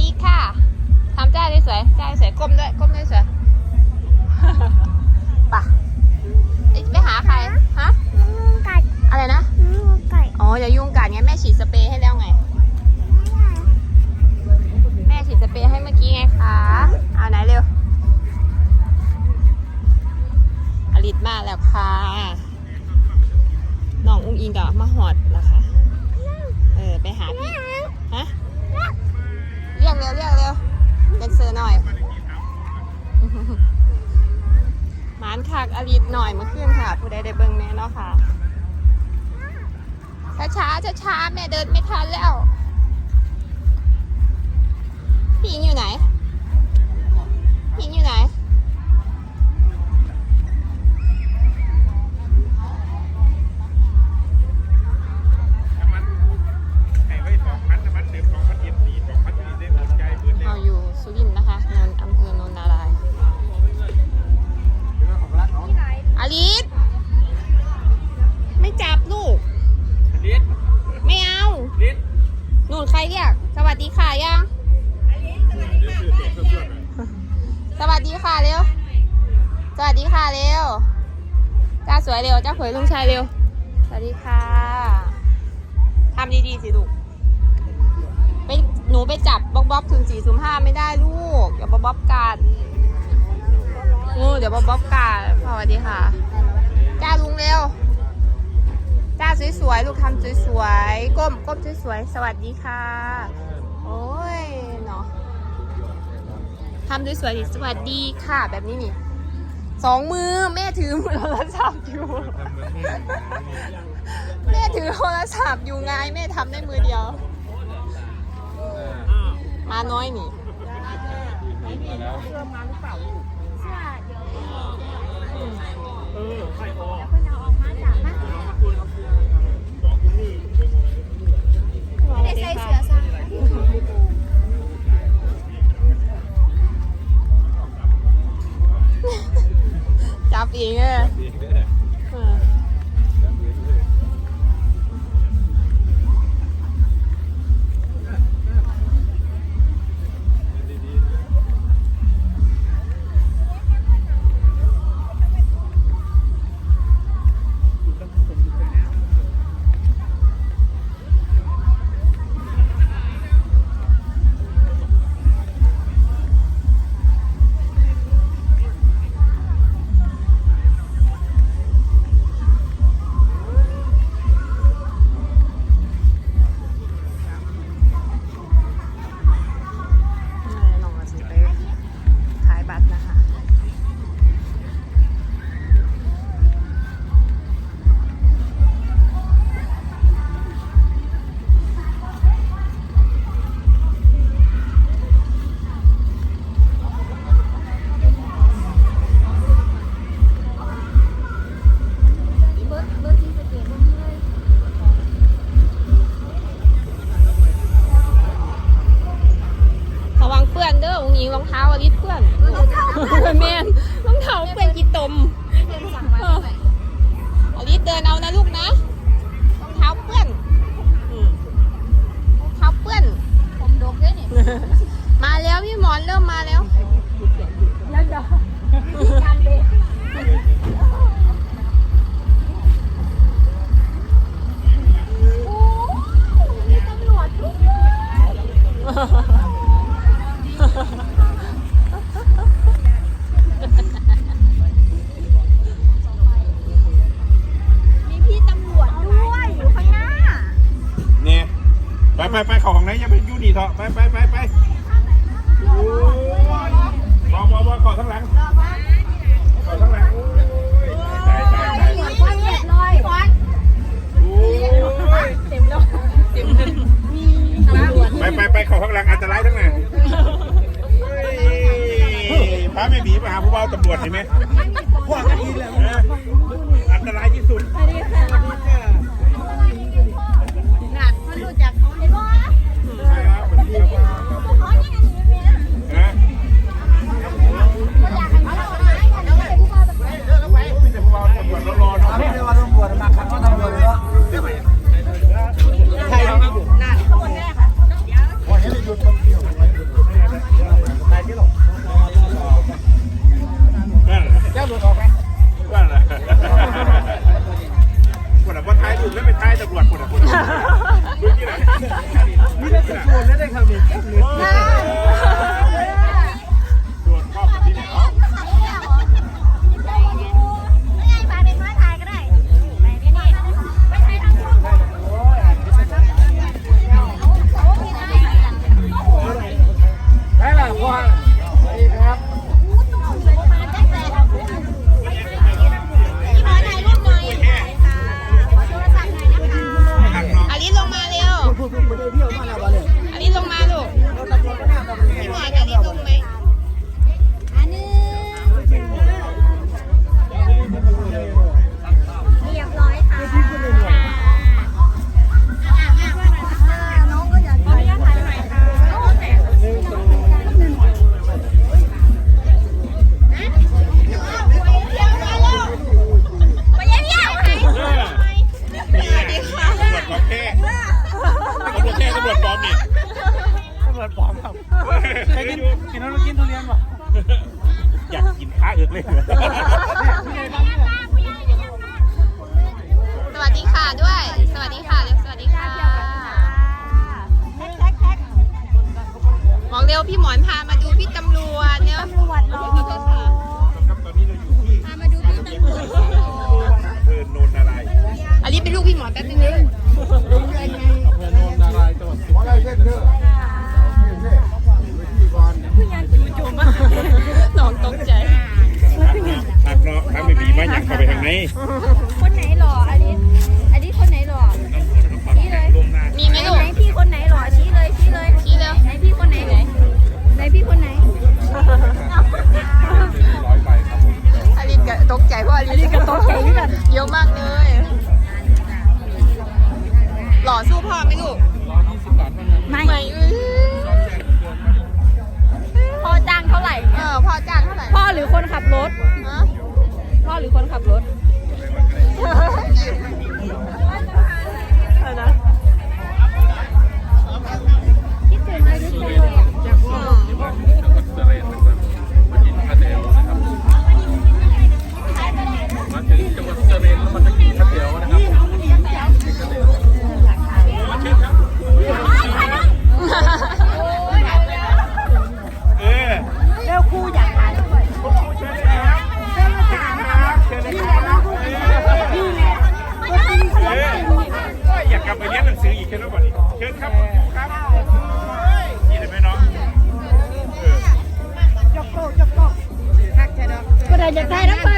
ดีค่ะทำจ้าได้สวยจ้าได้สวยก้มด้วยก้มด้วยสวยไป่ะไปหาใครฮะงูกัดอะไรนะงูไก่อ๋ออย่ายุ่งกันไงแม่ฉีดสเปร กเซอร์หน่อยหมานคากอลิดหน่อยเมื่อคืนค่ะ ผู้ใดได้เบิ่งแม่เนาะค่ะช้าช้าช้าช้าๆแม่เดินไม่ทันแล้วพี่หญิงอยู่ไหน วัสดีค่ะเร็ว สวัสดีค่ะเร็ว จ้าสวยเร็ว จ้าเผยลุงชายเร็ว สวัสดีค่ะทำดีๆสิลูกไปหนูไปจับบ๊อบบ๊อบถึงสี่ศูนห้าไม่ได้ลูก เดี๋ยวบ๊อบบ๊อบกัดงูเดี๋ยวบ๊อบบ๊อบกัดสวัสดีค่ะ จ้าลุงเร็ว จ้าสวยๆ ลูกทำสวยๆ ก้มก้มสวยๆ สวัสดีค่ะ ทำด้วยสวยดิสวัสดีค่ะ แบบนี้นี่สองมือแม่ถือโทรศัพท์อยู่ทำเหมือนแม่แม่ถือโทรศัพท์อยู่ไงแม่ทำได้มือเดียว มาน้อยนี่แล้วเออใช่พอ yeah. มีพี่ตำรวจด้วยอยู่ข้างหน้า เนี่ยไปไปไปเข้าห้องไหนอย่าไปอยู่นี่เถอะไปไปไปไปโอ้ยบอบอบอขอทั้งหลังขอทั้งหลัง ฮ้ยพาไม่บีมาหาผู้บ่าวตำรวจเห็นไหมพวกกันอีแล้วอันตรายที่สุดง เอกเลยสวัสดีค่ะด้วย สวัสดีค่ะเร็วสวัสดีค่ะแท็กแท็กแท็กบอกเร็วพี่หมอนพามาดูพี่ตำรวจเนี่ยตำรวจรอ คนไหนหล่ออลิสอลิสคนไหนหล่อชี้เลยลงหน้ามีไหมลูกไหนพี่คนไหนหล่อชี้เลยชี้เลยชี้เร็วไหนพี่คนไหนไหนไหนพี่คนไหนร้อยใบครับผมอลินก็ตกใจเพราะอลินก็ตกใจกันเยอะมากเลย หล่อสู้พ่อไหมลูกร้อยยี่สิบบาทเท่านั้นไม่ไม่อื้อพ่อจ้างเท่าไหร่ เออพ่อจ้างเท่าไหร่ พ่อหรือคนขับรถ ออก็ได้อยากถ่ายน้ำพันเอ